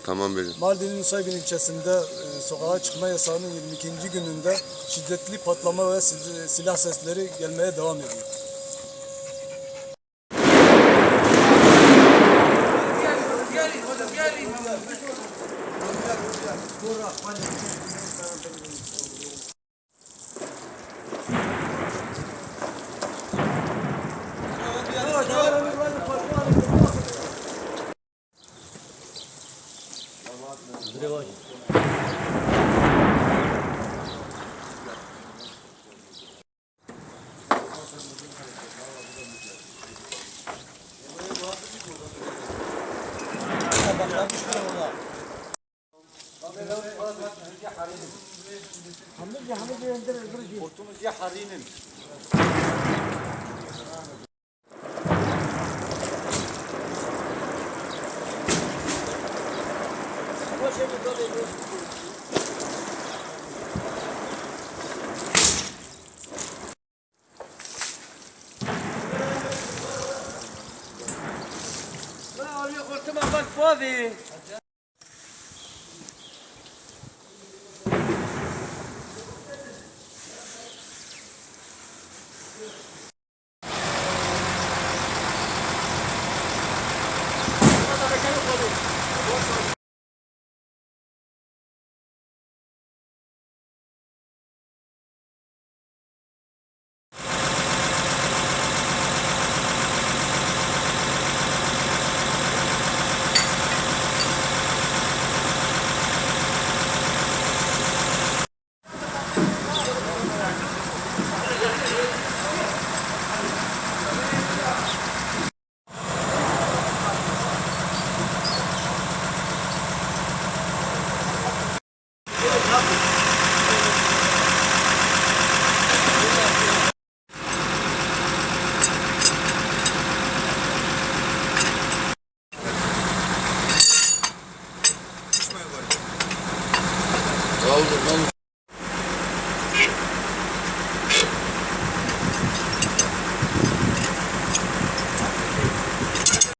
Tamam benim. Mardin'in Nusaybin ilçesinde e, sokağa çıkma yasağının 22. gününde şiddetli patlama ve sil- silah sesleri gelmeye devam ediyor. Kurtumuz ya harinin. Hoş geldin. costuma pôr, pôr, Vamos, vamos